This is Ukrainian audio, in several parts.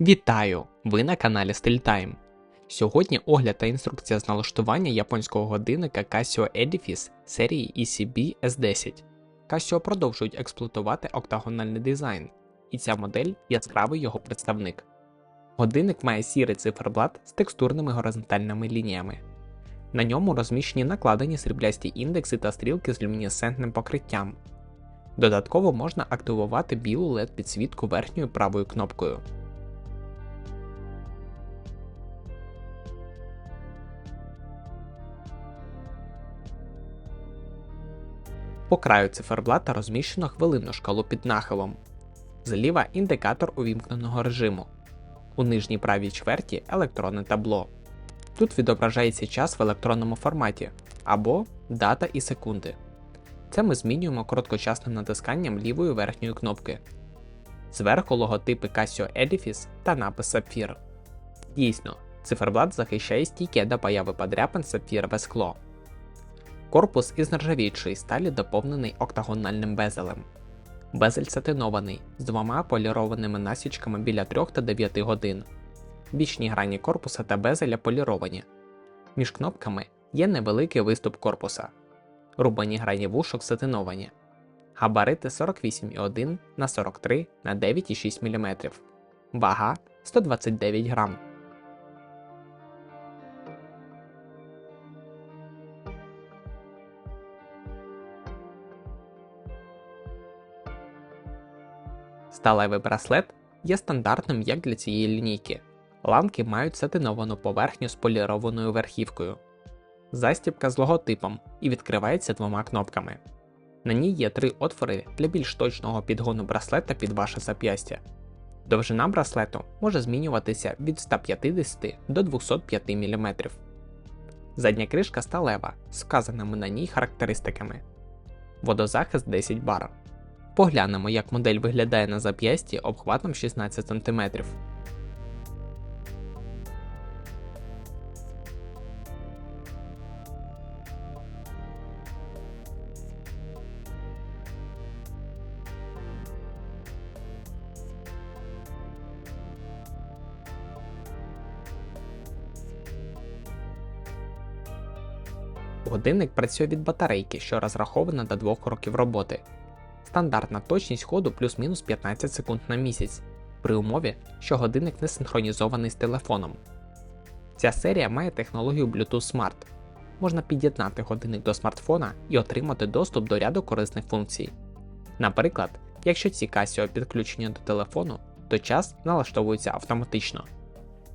Вітаю! Ви на каналі StyleTime. Сьогодні огляд та інструкція з налаштування японського годинника Casio Edifice серії ECB S10. Casio продовжують експлуатувати октагональний дизайн, і ця модель яскравий його представник. Годинник має сірий циферблат з текстурними горизонтальними лініями. На ньому розміщені накладені сріблясті індекси та стрілки з люмінесцентним покриттям. Додатково можна активувати білу LED підсвітку верхньою правою кнопкою. По краю циферблата розміщено хвилинну шкалу під нахилом. Зліва індикатор увімкненого режиму. У нижній правій чверті електронне табло. Тут відображається час в електронному форматі або дата і секунди. Це ми змінюємо короткочасним натисканням лівої верхньої кнопки. Зверху логотипи Casio Edifice та напис Sapphire. Дійсно, циферблат захищає стійке до появи подряпин сапфірове скло. Корпус із нержавіючої сталі доповнений октагональним безелем. Безель сатинований з двома полірованими насічками біля 3 та 9 годин. Бічні грані корпуса та безеля поліровані. Між кнопками є невеликий виступ корпуса. Рубані грані вушок сатиновані. Габарити 48,1 на 43 на 9,6 мм. Вага 129 грам. Сталевий браслет є стандартним як для цієї лінійки. Ланки мають сатиновану поверхню з полірованою верхівкою. Застібка з логотипом і відкривається двома кнопками. На ній є три отвори для більш точного підгону браслета під ваше зап'ястя. Довжина браслету може змінюватися від 150 до 205 мм. Задня кришка сталева з вказаними на ній характеристиками. Водозахист 10 бар. Поглянемо, як модель виглядає на зап'ясті обхватом 16 см. Годинник працює від батарейки, що розрахована до 2 років роботи. Стандартна точність ходу плюс-мінус 15 секунд на місяць, при умові, що годинник не синхронізований з телефоном. Ця серія має технологію Bluetooth Smart. Можна під'єднати годинник до смартфона і отримати доступ до ряду корисних функцій. Наприклад, якщо ці Casio підключені до телефону, то час налаштовується автоматично.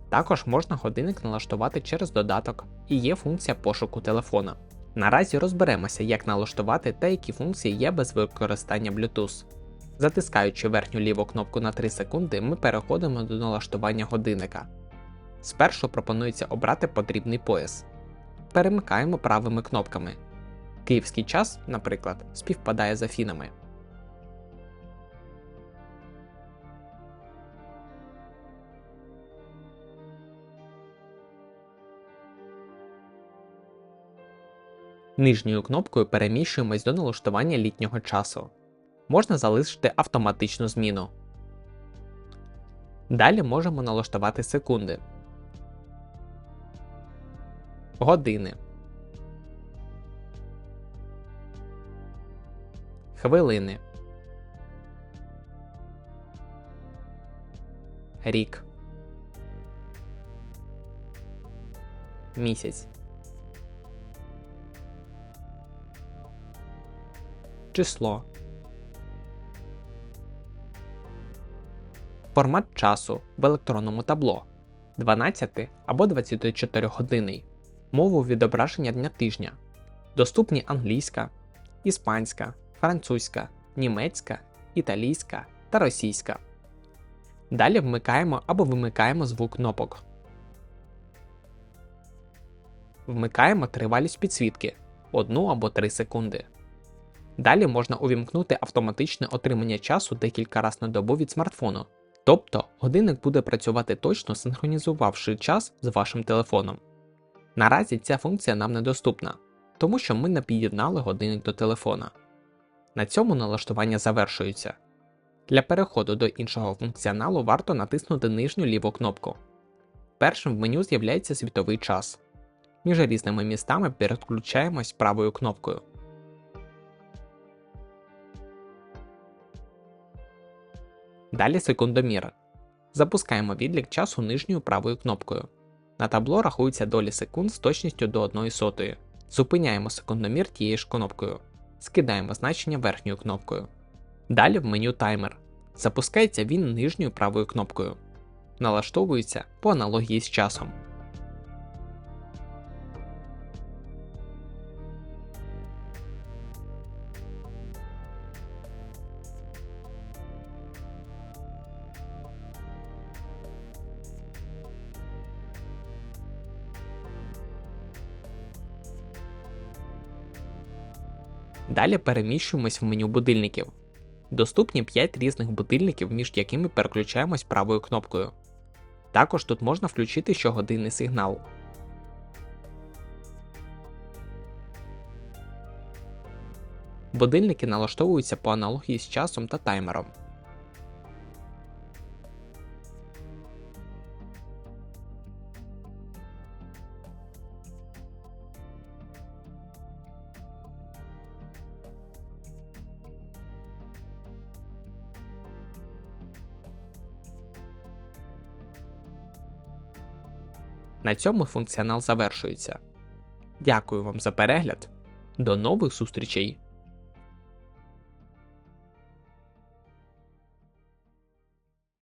Також можна годинник налаштувати через додаток і є функція пошуку телефона. Наразі розберемося, як налаштувати та які функції є без використання Bluetooth. Затискаючи верхню ліву кнопку на 3 секунди, ми переходимо до налаштування годинника. Спершу пропонується обрати потрібний пояс. Перемикаємо правими кнопками. Київський час, наприклад, співпадає з Афінами. Нижньою кнопкою переміщуємось до налаштування літнього часу. Можна залишити автоматичну зміну. Далі можемо налаштувати секунди, години, хвилини, рік, місяць. Число. Формат часу в електронному табло 12 або 24 годинний. Мову відображення дня тижня. Доступні англійська, іспанська, французька, німецька, італійська та російська. Далі вмикаємо або вимикаємо звук кнопок. Вмикаємо тривалість підсвітки 1 або 3 секунди. Далі можна увімкнути автоматичне отримання часу декілька разів на добу від смартфону. Тобто годинник буде працювати точно синхронізувавши час з вашим телефоном. Наразі ця функція нам недоступна, тому що ми не під'єднали годинник до телефона. На цьому налаштування завершується. Для переходу до іншого функціоналу варто натиснути нижню ліву кнопку. Першим в меню з'являється світовий час. Між різними містами переключаємось правою кнопкою. Далі секундомір. Запускаємо відлік часу нижньою правою кнопкою. На табло рахуються долі секунд з точністю до 1 сотої. Зупиняємо секундомір тією ж кнопкою. Скидаємо значення верхньою кнопкою. Далі в меню таймер. Запускається він нижньою правою кнопкою. Налаштовується по аналогії з часом. Далі переміщуємось в меню будильників. Доступні 5 різних будильників, між якими переключаємось правою кнопкою. Також тут можна включити щогодинний сигнал. Будильники налаштовуються по аналогії з часом та таймером. На цьому функціонал завершується. Дякую вам за перегляд. До нових зустрічей!